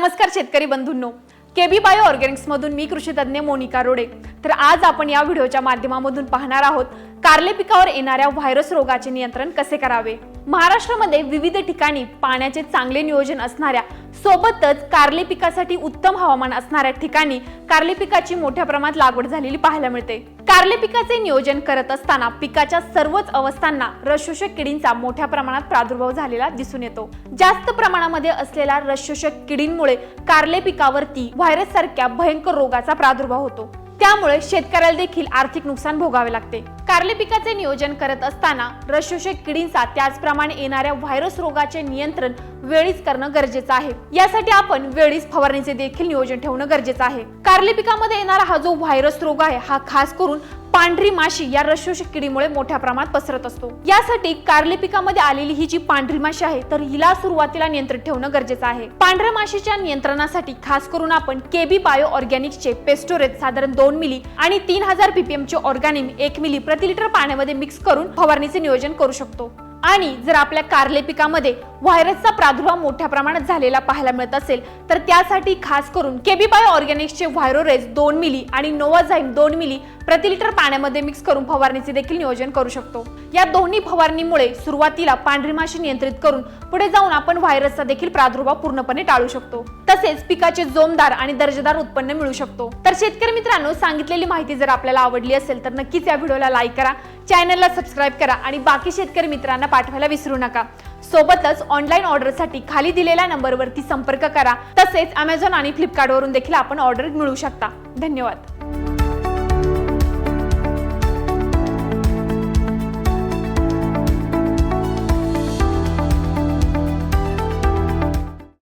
नमस्कार शेतकरी बंधूंनो. KB bio Organics मधून मी कृषी तज्ज्ञ मोनिका रोडे. तर आज आपण या व्हिडिओच्या माध्यमामधून पाहणार आहोत कारले पिकावर येणाऱ्या व्हायरस रोगाचे नियंत्रण कसे करावे? महाराष्ट्रामध्ये विविध ठिकाणी पाण्याचे चांगले नियोजन असणाऱ्या सोबतच कारले पिकासाठी उत्तम हवामान असणाऱ्या ठिकाणी कारले पिकाची मोठ्या प्रमाणात लागवड झालेली पाहायला मिळते. कारले पिकाचे नियोजन करत असताना पिकाच्या सर्वच अवस्थांना रसशोषक किडींचा मोठ्या प्रमाणात प्रादुर्भाव झालेला दिसून येतो. जास्त प्रमाणामध्ये असलेल्या रसशोषक किडींमुळे कारले पिकावरती व्हायरस सारख्या भयंकर रोगाचा प्रादुर्भाव होतो. त्यामुळे शेतकऱ्याला देखील आर्थिक नुकसान भोगावे लागते. कारले पिकाचे नियोजन करत असताना रसशोषक किडींचा त्याचप्रमाणे येणाऱ्या व्हायरस रोगाचे नियंत्रण वेळीच करणं गरजेचं आहे. यासाठी आपण वेळीच फवारणीचे देखील नियोजन ठेवणं गरजेचं आहे. कारले पिकामध्ये येणारा हा जो व्हायरस रोग आहे हा खास करून पांढरी माशी या रशोष किडीमुळे मोठ्या प्रमाणात पसरत असतो. यासाठी कारले पिकामध्ये आलेली ही जी पांढरी माशी आहे तर हिला सुरुवातीला नियंत्रित ठेवणं गरजेचं आहे. पांढऱ्या माशीच्या नियंत्रणासाठी खास करून आपण केबी बायो ऑर्गॅनिकचे पेस्टोरेज साधारण दोन मिली आणि तीन हजार पीपीएम चे ऑर्गॅनिम एक मिली प्रति लिटर पाण्यामध्ये मिक्स करून फवारणीचे नियोजन करू शकतो. आणि जर आपल्या कारले पिकामध्ये व्हायरसचा प्रादुर्भाव मोठ्या प्रमाणात झालेला पाहायला मिळत असेल तर त्यासाठी खास करून केबी बायो ऑर्गॅनिक्सचे व्हायरोरेज दोन मिली आणि नोवाझाईम दोन मिली प्रति लिटर पाण्यामध्ये मिक्स करून फवारणीचे देखील नियोजन करू शकतो. या दोन्ही फवारणीमुळे सुरुवातीला पांढरी माशी नियंत्रित करून पुढे जाऊन आपण व्हायरसचा देखील प्रादुर्भाव पूर्णपणे टाळू शकतो. तसेच पिकाचे जोमदार आणि दर्जेदार उत्पन्न मिळू शकतो. तर शेतकरी मित्रांनो सांगितलेली माहिती जर आपल्याला आवडली असेल तर नक्कीच या व्हिडिओला लाईक करा. चॅनलला सबस्क्राईब करा आणि बाकी शेतकरी मित्रांना पाठवायला विसरू नका. सोबतच ऑनलाईन ऑर्डरसाठी खाली दिलेल्या नंबरवरती संपर्क करा. तसेच अमेझॉन आणि फ्लिपकार्टवरून देखील आपण ऑर्डर मिळू शकता. धन्यवाद.